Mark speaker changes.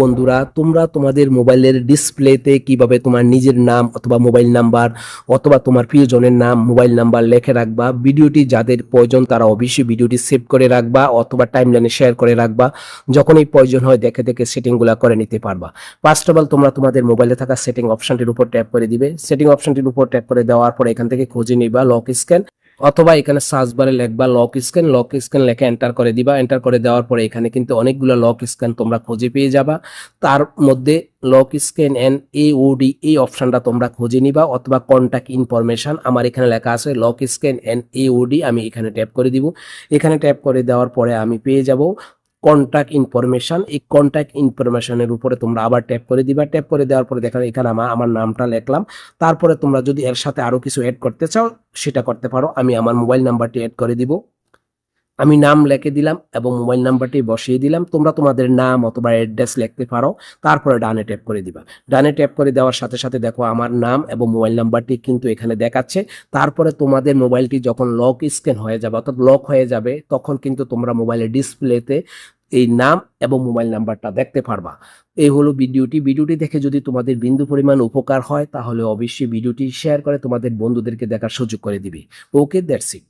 Speaker 1: বন্ধুরা, তোমরা তোমাদের মোবাইলের ডিসপ্লেতে কীভাবে তোমার নিজের নাম অথবা মোবাইল নাম্বার অথবা তোমার প্রিয়জনের নাম, মোবাইল নাম্বার লিখে রাখবা, ভিডিওটি যাদের প্রয়োজন তারা অবশ্যই ভিডিওটি সেভ করে রাখবা অথবা টাইমলাইনে শেয়ার করে রাখবা যখনই প্রয়োজন হয় দেখে দেখে সেটিংগুলো করে নিতে পারবা। ফার্স্ট অফ অল তোমরা তোমাদের মোবাইলে থাকা সেটিং অপশনটির উপর ট্যাপ করে দিবে। সেটিং অপশনটির উপর ট্যাপ করে দেওয়ার পর এখান থেকে খুঁজে নিবা, লক স্ক্যান। অথবা এখানে সার্চ বারে লেখবা লক স্ক্যান লক স্ক্যান লেখে এন্টার করে দিবা। এন্টার করে দেওয়ার পরে এখানে কিন্তু অনেকগুলো লক স্ক্যান তোমরা খুঁজে পেয়ে যাবা। তার মধ্যে লক স্ক্যান অ্যান্ড এ ওডি এই অপশানটা তোমরা খুঁজে নিবা অথবা কন্ট্যাক্ট ইনফরমেশন আমার এখানে লেখা আছে লক স্ক্যান অ্যান্ড এ ওডি আমি এখানে ট্যাপ করে দিব। এখানে ট্যাপ করে দেওয়ার পরে আমি পেয়ে যাব। কন্ট্যাক্ট ইনফরমেশন এই কন্ট্যাক্ট ইনফরমেশনের উপরে তোমরা আবার ট্যাপ করে দিবা। ট্যাপ করে দেওয়ার পরে দেখো এখানে আমার আমার নামটা লেখলাম। তারপরে তোমরা যদি এর সাথে আরও কিছু অ্যাড করতে চাও, সেটা করতে পারো। আমি আমার মোবাইল নাম্বারটি অ্যাড করে দিব। আমি নাম লিখে দিলাম এবং মোবাইল নাম্বারটি বসিয়ে দিলাম। তোমরা তোমাদের নাম অথবা অ্যাড্রেস লিখতে পারো। তারপরে ডানে ট্যাপ করে দিবা। ডানে ট্যাপ করে দেওয়ার সাথে সাথে দেখো আমার নাম এবং মোবাইল নাম্বারটি কিন্তু এখানে দেখাচ্ছে। তারপরে তোমাদের মোবাইলটি যখন লক স্ক্যান হয়ে যাবে, অর্থাৎ লক হয়ে যাবে, তখন কিন্তু তোমরা মোবাইলের ডিসপ্লেতে এই নাম এবং মোবাইল নাম্বারটা দেখতে পারবা। এই হলো ভিডিওটি। ভিডিওটি দেখে যদি তোমাদের বিন্দু পরিমাণ উপকার হয়, তাহলে অবশ্যই ভিডিওটি শেয়ার করে তোমাদের বন্ধুদেরকে দেখার সুযোগ করে দিবে। Okay, that's it.